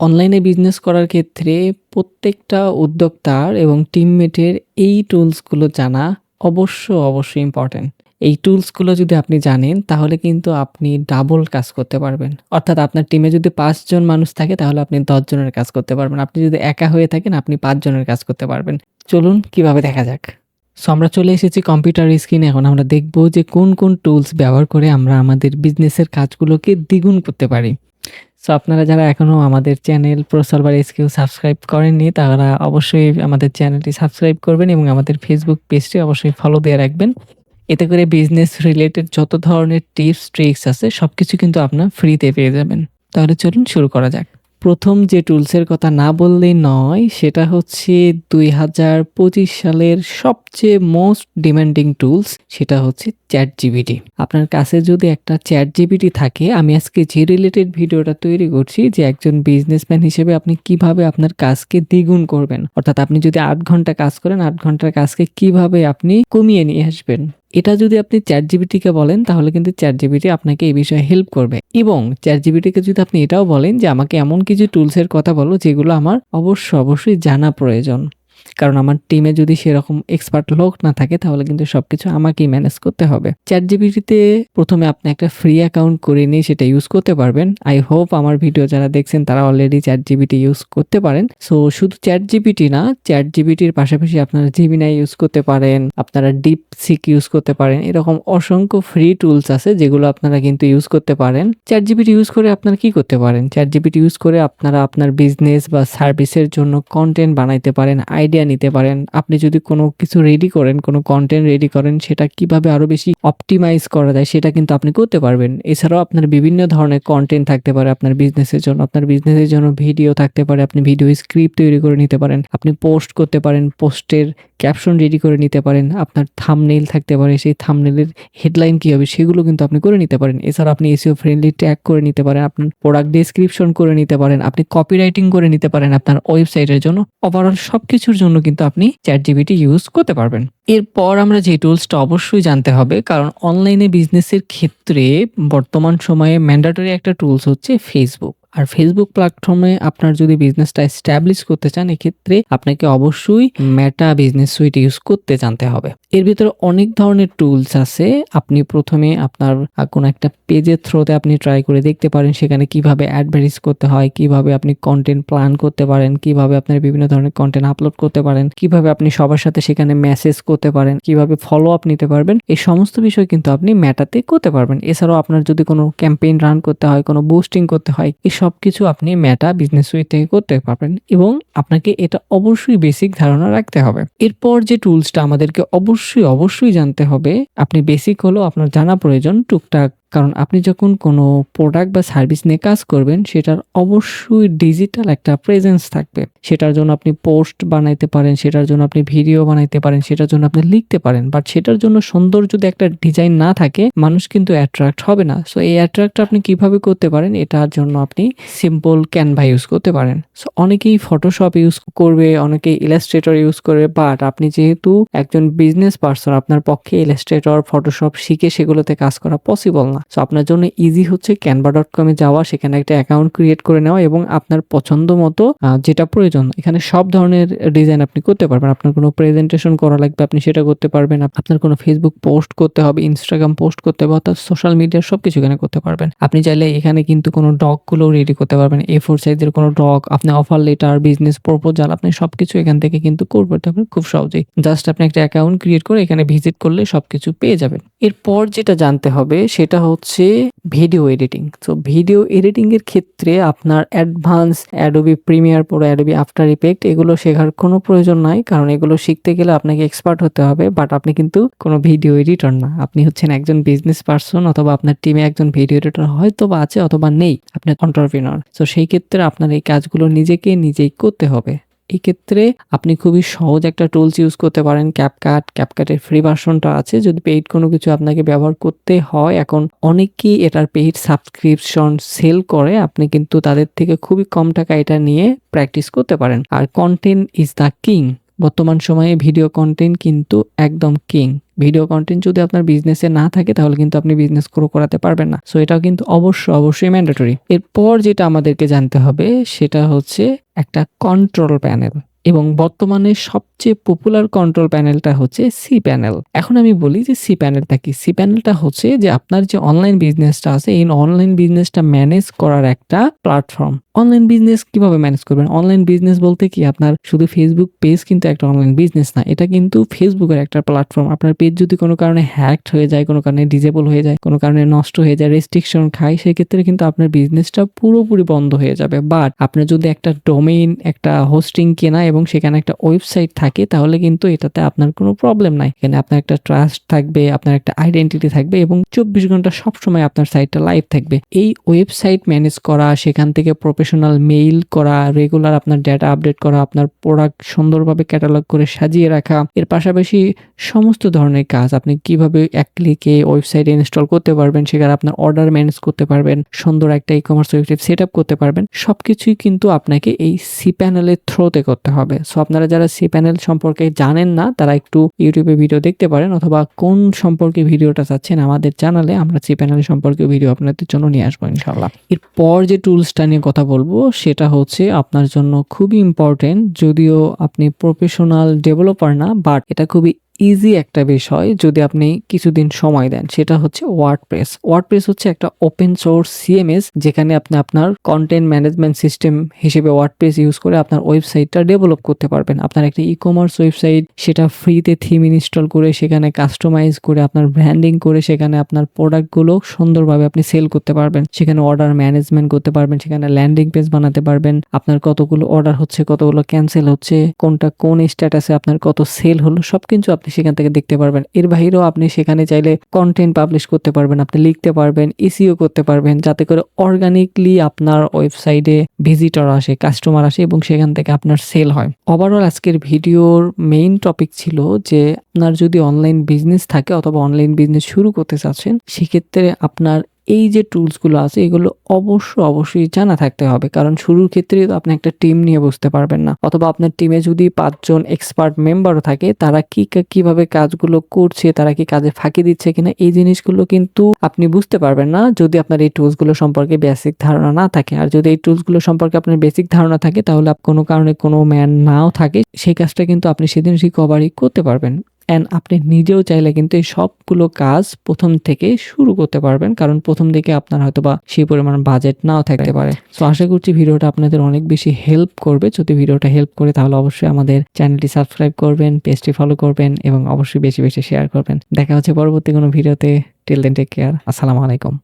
অনলাইনে বিজনেস করার ক্ষেত্রে প্রত্যেকটা উদ্যোক্তার এবং টিমমেটের এই টুলসগুলো জানা অবশ্য অবশ্যই ইম্পর্ট্যান্ট এই টুলসগুলো যদি আপনি জানেন, তাহলে কিন্তু আপনি ডাবল কাজ করতে পারবেন। অর্থাৎ আপনার টিমে যদি পাঁচজন মানুষ থাকে, তাহলে আপনি দশজনের কাজ করতে পারবেন। আপনি যদি একা হয়ে থাকেন, আপনি পাঁচজনের কাজ করতে পারবেন। চলুন কীভাবে দেখা যাক। সো আমরা চলে এসেছি কম্পিউটার স্ক্রিনে এখন আমরা দেখব যে কোন কোন টুলস ব্যবহার করে আমরা আমাদের বিজনেসের কাজগুলোকে দ্বিগুণ করতে পারি। সো আপনারা যারা এখনও আমাদের চ্যানেল প্রসলভার এসকিউ সাবস্ক্রাইব করেননি, তারা অবশ্যই আমাদের চ্যানেলটি সাবস্ক্রাইব করবেন এবং আমাদের ফেসবুক পেজটি অবশ্যই ফলো দিয়ে রাখবেন। এতে করে বিজনেস রিলেটেড যত ধরনের টিপস ট্রিক্স আছে সব কিছু কিন্তু আপনার ফ্রিতে পেয়ে যাবেন। তাহলে চলুন শুরু করা যাক। প্রথম যে টুলসের কথা না বললেই নয়, সেটা হচ্ছে দুই হাজার পঁচিশ সালের সবচেয়ে মোস্ট ডিমান্ডিং টুলস সেটা হচ্ছে চ্যাট জিবিটি আপনার কাছে যদি একটা চ্যাট জিবিটি থাকে, আমি আজকে যে রিলেটেড ভিডিওটা তৈরি করছি যে একজন বিজনেসম্যান হিসেবে আপনি কীভাবে আপনার কাজকে দ্বিগুণ করবেন, অর্থাৎ আপনি যদি আট ঘণ্টা কাজ করেন, আট ঘণ্টার কাজকে কীভাবে আপনি কমিয়ে নিয়ে আসবেন, এটা যদি আপনি চ্যাট জিবিটিকে বলেন, তাহলে কিন্তু চ্যাট জিবিটি আপনাকে এই বিষয়ে হেল্প করবে। এবং চ্যাট জিবিটিকে যদি আপনি এটাও বলেন যে আমাকে এমন কিছু টুলসের কথা বলো, যেগুলো আমার অবশ্য অবশ্যই জানা প্রয়োজন। কারণ আমার টিমে যদি সেরকম এক্সপার্ট লোক না থাকে, তাহলে কিন্তু সবকিছু আমাকেই ম্যানেজ করতে হবে। চ্যাট জিবিটিতে প্রথমে আপনি একটা ফ্রি অ্যাকাউন্ট করে নিয়ে সেটা ইউজ করতে পারবেন। আই হোপ আমার ভিডিও যারা দেখছেন, তারা অলরেডি চ্যাট জিবিটি ইউজ করতে পারেন। সো শুধু চ্যাট জিবিটি না চ্যাট জিবিটির পাশাপাশি আপনারা জিমিনাই ইউজ করতে পারেন, আপনারা ডিপ সিক ইউজ করতে পারেন, এরকম অসংখ্য ফ্রি টুলস আছে যেগুলো আপনারা কিন্তু ইউজ করতে পারেন। চ্যাট জিবিটি ইউজ করে আপনারা কি করতে পারেন? চ্যাট জিবিটি ইউজ করে আপনারা আপনার বিজনেস বা সার্ভিসের জন্য কন্টেন্ট বানাইতে পারেন আইডিয়া নিতে পারেন। আপনি যদি কোনো কিছু রেডি করেন, কোনো কন্টেন্ট রেডি করেন, সেটা কীভাবে আরও বেশি অপটিমাইজ করা যায়, সেটা কিন্তু আপনি করতে পারবেন। এছাড়াও আপনার বিভিন্ন ধরনের কন্টেন্ট থাকতে পারে আপনার বিজনেসের জন্য। আপনার বিজনেসের জন্য ভিডিও থাকতে পারে, আপনি ভিডিও স্ক্রিপ্ট তৈরি করে নিতে পারেন। আপনি পোস্ট করতে পারেন পোস্টের ক্যাপশন রেডি করে নিতে পারেন, আপনার থামনেইল থাকতে পারে, সেই থামনেইলের হেডলাইন কী হবে সেগুলো কিন্তু আপনি করে নিতে পারেন। এছাড়া আপনি এসিও ফ্রেন্ডলি ট্যাগ করে নিতে পারেন, আপনার প্রোডাক্ট ডিসক্রিপশন করে নিতে পারেন, আপনি কপিরাইটিং করে নিতে পারেন আপনার ওয়েবসাইটের জন্য। ওভারঅল সব কিছুর জন্য কিন্তু আপনি চ্যাট জিবিটি ইউজ করতে পারবেন। এরপর আমরা যে টুলসটা অবশ্যই জানতে হবে, কারণ অনলাইনে বিজনেসের ক্ষেত্রে বর্তমান সময়ে ম্যান্ডাটরি একটা টুলস হচ্ছে ফেসবুক আর ফেসবুক প্ল্যাটফর্মে আপনার যদি বিজনেসটা এস্টাবলিশ করতে চান, এক্ষেত্রে আপনাকে অবশ্যই মেটা বিজনেস সুইট ইউজ করতে জানতে হবে। এর ভিতরে অনেক ধরনের টুলস আছে। আপনি প্রথমে আপনার কোনো একটা পেজের থ্রোতে আপনি ট্রাই করে দেখতে পারেন, সেখানে কীভাবে অ্যাডভার্টাইজ করতে হয়, কীভাবে আপনি কন্টেন্ট প্ল্যান করতে পারেন, কীভাবে আপনার বিভিন্ন ধরনের কন্টেন্ট আপলোড করতে পারেন, কীভাবে আপনি সবার সাথে সেখানে মেসেজ করতে পারেন, কীভাবে ফলো আপ নিতে পারবেন, এই সমস্ত বিষয় কিন্তু আপনি মেটাতে করতে পারবেন। এছাড়াও আপনার যদি কোনো ক্যাম্পেইন রান করতে হয়, কোনো বুস্টিং করতে হয়, এই সব কিছু আপনি মেটা বিজনেস উইথ থেকে করতে পারবেন এবং আপনাকে এটা অবশ্যই বেসিক ধারণা রাখতে হবে। এরপর যে টুলসটা আমাদেরকে অবশ্যই অবশ্যই জানতে হবে, আপনি বেসিক হলো আপনার জানা প্রয়োজন টুকটাক কারণ আপনি যখন কোনো প্রোডাক্ট বা সার্ভিস নিয়ে কাজ করবেন, সেটার অবশ্যই ডিজিটাল একটা প্রেজেন্স থাকবে। সেটার জন্য আপনি পোস্ট বানাইতে পারেন, সেটার জন্য আপনি ভিডিও বানাইতে পারেন, সেটার জন্য আপনি লিখতে পারেন। বাট সেটার জন্য সুন্দর যদি একটা ডিজাইন না থাকে, মানুষ কিন্তু অ্যাট্রাক্ট হবে না। সো এই অ্যাট্রাক্ট আপনি কীভাবে করতে পারেন, এটার জন্য আপনি সিম্পল ক্যানভা ইউজ করতে পারেন। সো অনেকেই ফটোশপ ইউজ করবে অনেকেই ইলাস্ট্রেটর ইউজ করবে বাট আপনি যেহেতু একজন বিজনেস পার্সন আপনার পক্ষে ইলাস্ট্রেটর ফটোশপ শিখে সেগুলোতে কাজ করা পসিবল না। সো আপনার জন্য ইজি হচ্ছে ক্যানভা ডট কমে যাওয়া, সেখানে একটা অ্যাকাউন্ট ক্রিয়েট করে নেওয়া এবং আপনার পছন্দ মতো যেটা প্রয়োজন, এখানে সব ধরনের ডিজাইন আপনি করতে পারবেন। আপনার কোনো প্রেজেন্টেশন করা লাগবে, আপনি সেটা করতে পারবেন। আপনার কোনো ফেসবুক পোস্ট করতে হবে ইনস্টাগ্রাম পোস্ট করতে হবে, অর্থাৎ সোশ্যাল মিডিয়ার সব কিছু এখানে করতে পারবেন। আপনি চাইলে এখানে কিন্তু কোনো ডকগুলো রেডি করতে পারবেন। এ ফোর সাইজের কোনো ডক আপনি অফার লেটার বিজনেস প্রপোজাল আপনি সবকিছু এখান থেকে কিন্তু করতে পারবেন খুব সহজেই। জাস্ট আপনি একটা অ্যাকাউন্ট ক্রিয়েট করে এখানে ভিজিট করলে সবকিছু পেয়ে যাবেন। এরপর যেটা জানতে হবে, সেটা হচ্ছে ভিডিও এডিটিং তো ভিডিও এডিটিং এর ক্ষেত্রে আপনার advance Adobe Premiere Pro Adobe After Effect এগুলো শেখার কোনো প্রয়োজন নাই, কারণ এগুলো শিখতে গেলে আপনাকে এক্সপার্ট হতে হবে বাট আপনি কিন্তু কোনো ভিডিও এডিটর না। আপনি হচ্ছেন একজন বিজনেস পার্সন অথবা আপনার টিমে একজন ভিডিও এডিটর হয়তো বা আছে অথবা নেই আপনি অন্টারপ্রিনর তো সেই ক্ষেত্রে আপনার এই কাজগুলো নিজেকে নিজেই করতে হবে। এই ক্ষেত্রে আপনি খুবই সহজ একটা টুলস ইউজ করতে পারেন। ক্যাপকাট ক্যাপকাটের ফ্রি ভার্সনটা আছে। যদি পেইড কোনো কিছু আপনাকে ব্যবহার করতে হয়, এখন অনেকেই এটার পেইড সাবস্ক্রিপশন সেল করে। আপনি কিন্তু তাদের থেকে খুবই কম টাকা এটা নিয়ে প্র্যাকটিস করতে পারেন। আর কন্টেন্ট ইজ দ্য কিং বর্তমান সময়ে ভিডিও কন্টেন্ট কিন্তু একদম কিং ভিডিও কন্টেন্ট যদি আপনার বিজনেসে না থাকে, তাহলে কিন্তু আপনি বিজনেস গ্রো করাতে পারবেন না। সো এটাও কিন্তু অবশ্যই অবশ্যই ম্যান্ডেটরি এরপর যেটা আমাদেরকে জানতে হবে, সেটা হচ্ছে একটা কন্ট্রোল প্যানেল এবং বর্তমানে সবচেয়ে পপুলার কন্ট্রোল প্যানেলটা হচ্ছে সি প্যানেল এখন আমি বলি যে সি প্যানেলটা কি? সি প্যানেলটা হচ্ছে যে আপনার যে অনলাইন বিজনেসটা আছে, এই অনলাইন বিজনেসটা ম্যানেজ করার একটা প্ল্যাটফর্ম অনলাইন বিজনেস কীভাবে ম্যানেজ করবেন? অনলাইন বিজনেস বলতে কি? আপনার শুধু ফেসবুক পেজ কিন্তু একটা অনলাইন বিজনেস না, এটা কিন্তু ফেসবুকের একটা প্ল্যাটফর্ম আপনার পেজ যদি কোনো কারণে হ্যাকড হয়ে যায়, কোনো কারণে ডিজেবল হয়ে যায়, কোনো কারণে নষ্ট হয়ে যায় রেস্ট্রিকশন খায়, সেক্ষেত্রে কিন্তু আপনার বিজনেসটা পুরোপুরি বন্ধ হয়ে যাবে। বাট আপনার যদি একটা ডোমেইন একটা হোস্টিং কেনা এবং সেখানে একটা ওয়েবসাইট থাকে, তাহলে কিন্তু এটাতে আপনার কোনো প্রবলেম নাই। এখানে আপনার একটা ট্রাস্ট থাকবে, আপনার একটা আইডেন্টিটি থাকবে এবং চব্বিশ ঘণ্টা সবসময় আপনার সাইটটা লাইভ থাকবে। এই ওয়েবসাইট ম্যানেজ করা, সেখান থেকে প্রফেশনাল মেইল করা রেগুলার আপনার ডেটা আপডেট করা, আপনার প্রোডাক্ট সুন্দরভাবে ক্যাটালগ করে সাজিয়ে রাখা, এর পাশাপাশি সমস্ত ধরনের কাজ। আপনি কীভাবে এক ক্লিকে ওয়েবসাইটে ইনস্টল করতে পারবেন, সেখানে আপনার অর্ডার ম্যানেজ করতে পারবেন, সুন্দর একটা ই কমার্স ওয়েবসাইট সেট করতে পারবেন, সবকিছুই কিন্তু আপনাকে এই সি প্যানেলের থ্রোতে করতে হবে। সো আপনারা যারা সি প্যানেল সম্পর্কে জানেন না, তারা একটু ইউটিউবে ভিডিও দেখতে পারেন অথবা কোন সম্পর্কে ভিডিওটা চাচ্ছেন আমাদের জানালে আমরা সি প্যানেল সম্পর্কে ভিডিও আপনাদের জন্য নিয়ে আসব ইনশাল্লাহ এরপর যে টুলসটা নিয়ে কথা বলব, সেটা হচ্ছে আপনার জন্য খুবই ইম্পর্টেন্ট যদিও আপনি প্রফেশনাল ডেভেলপার না বাট এটা খুবই ইজি একটা বিষয় যদি আপনি কিছুদিন সময় দেন, সেটা হচ্ছে ওয়ার্ডপ্রেস ওয়ার্ডপ্রেস হচ্ছে একটা ওপেন সোর্স সিএমএস যেখানে আপনি আপনার কন্টেন্ট ম্যানেজমেন্ট সিস্টেম হিসেবে ওয়ার্ডপ্রেস ইউজ করে আপনার ওয়েবসাইটটা ডেভেলপ করতে পারবেন। আপনার একটা ই কমার্স ওয়েবসাইট সেটা ফ্রিতে থিম ইনস্টল করে, সেখানে কাস্টমাইজ করে, আপনার ব্র্যান্ডিং করে, সেখানে আপনার প্রোডাক্টগুলো সুন্দরভাবে আপনি সেল করতে পারবেন। সেখানে অর্ডার ম্যানেজমেন্ট করতে পারবেন, সেখানে ল্যান্ডিং পেজ বানাতে পারবেন। আপনার কতগুলো অর্ডার হচ্ছে, কতগুলো ক্যান্সেল হচ্ছে, কোনটা কোন স্ট্যাটাসে আপনার কত সেল হলো, সবকিছু আপনি সেখান থেকে দেখতে পারবেন। এর বাহিরেও আপনি সেখানে চাইলে কন্টেন্ট পাবলিশ করতে পারবেন, আপনি লিখতে পারবেন এসিও করতে পারবেন, যাতে করে অর্গানিকলি আপনার ওয়েবসাইটে ভিজিটর আসে কাস্টমার আসে এবং সেখান থেকে আপনার সেল হয়। ওভারঅল আজকের ভিডিওর মেইন টপিক ছিল যে আপনার যদি অনলাইন বিজনেস থাকে অথবা অনলাইন বিজনেস শুরু করতে চাচ্ছেন, সেক্ষেত্রে আপনার এই যে টুলসগুলো আছে, এগুলো অবশ্য অবশ্যই জানা থাকতে হবে। কারণ শুরুর ক্ষেত্রে তো আপনি একটা টিম নিয়ে বুঝতে পারবেন না। অথবা আপনার টিমে যদি পাঁচজন এক্সপার্ট মেম্বারও থাকে, তারা কি কীভাবে কাজগুলো করছে, তারা কি কাজে ফাঁকি দিচ্ছে কিনা, এই জিনিসগুলো কিন্তু আপনি বুঝতে পারবেন না। যদি আপনার এই টুলসগুলো সম্পর্কে বেসিক ধারণা না থাকে, আর যদি এই টুলসগুলো সম্পর্কে আপনার বেসিক ধারণা থাকে, তাহলে কোনো কারণে কোনো ম্যান নাও থাকে, সেই কাজটা কিন্তু আপনি সেদিন রিকভারি করতে পারবেন। অ্যান্ড আপনি নিজেও চাইলে কিন্তু এই সবগুলো কাজ প্রথম থেকে শুরু করতে পারবেন। কারণ প্রথম দিকে আপনার হয়তো বা সেই পরিমাণ বাজেট নাও থাকতে পারে। তো আশা করছি ভিডিওটা আপনাদের অনেক বেশি হেল্প করবে। যদি ভিডিওটা হেল্প করে তাহলে অবশ্যই আমাদের চ্যানেলটি সাবস্ক্রাইব করবেন পেজটি ফলো করবেন এবং অবশ্যই বেশি বেশি শেয়ার করবেন। দেখা হচ্ছে পরবর্তী কোনো ভিডিওতে। টিল দেন টেক কেয়ার আসসালামু আলাইকুম।